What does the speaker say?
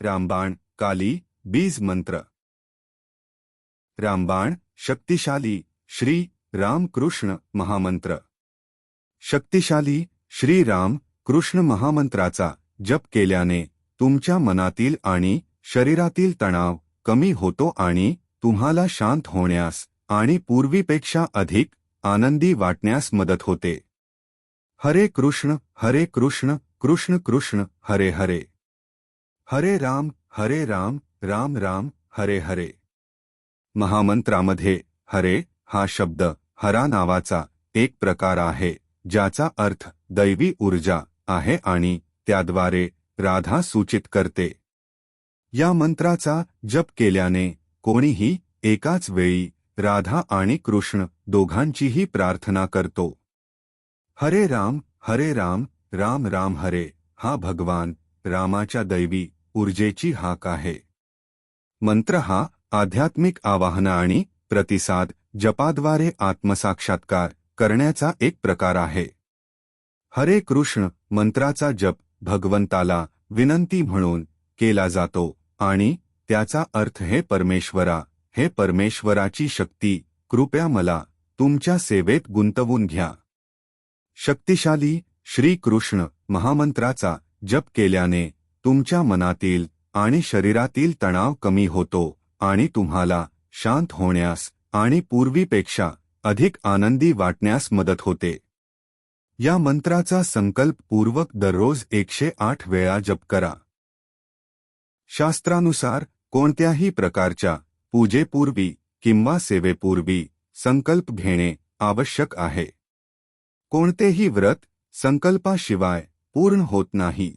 रामबाण काली बीज मंत्र. रामबाण शक्तिशाली श्री रामकृष्ण महामंत्र. शक्तिशाली श्री राम कृष्ण महामंत्राचा जप केल्याने तुमच्या मनातील आणि शरीरातील तणाव कमी होतो आणि तुम्हाला शांत होण्यास आणि पूर्वीपेक्षा अधिक आनंदी वाटण्यास मदत होते. हरे कृष्ण हरे कृष्ण कृष्ण कृष्ण हरे हरे. हरे राम हरे राम राम राम, हरे हरे. महामंत्रामध्ये, हरे, हा शब्द, हरा नावाचा, एक प्रकार आहे, ज्याचा अर्थ, दैवी ऊर्जा, आहे आणि त्याद्वारे, राधा सूचित करते. या मंत्राचा जप केल्याने, कोणीही, एकाच वेळी, राधा आणि कृष्ण दोघांचीही प्रार्थना करतो. हरे राम हरे राम राम राम हरे, हा भगवान, रामाच्या दैवी ऊर्जेची हाक आहे. मंत्र हा आध्यात्मिक आवाहन आणि प्रतिसाद जपाद्वारे आत्मसाक्षात्कार करण्याचा एक प्रकार आहे. हरे कृष्ण मंत्राचा जप भगवंताला विनंती म्हणून केला जातो आणि त्याचा अर्थ हे परमेश्वरा हे परमेश्वराची शक्ती कृपया मला तुमच्या सेवेत गुंतवून घ्या. शक्तिशाली श्री कृष्ण महामंत्राचा जप केल्याने तुमच्या मनातील आणि शरीरातील तणाव कमी होतो आणि तुम्हाला शांत होण्यास आणि पूर्वीपेक्षा अधिक आनंदी वाटण्यास मदत होते. या मंत्राचा संकल्प पूर्वक दररोज एकशे आठ वेळा जप करा. शास्त्रानुसार कोणत्याही प्रकारच्या पूजेपूर्वी किंवा सेवेपूर्वी संकल्प घेणे आवश्यक आहे. कोणतेही व्रत संकल्पाशिवाय पूर्ण होत नाही.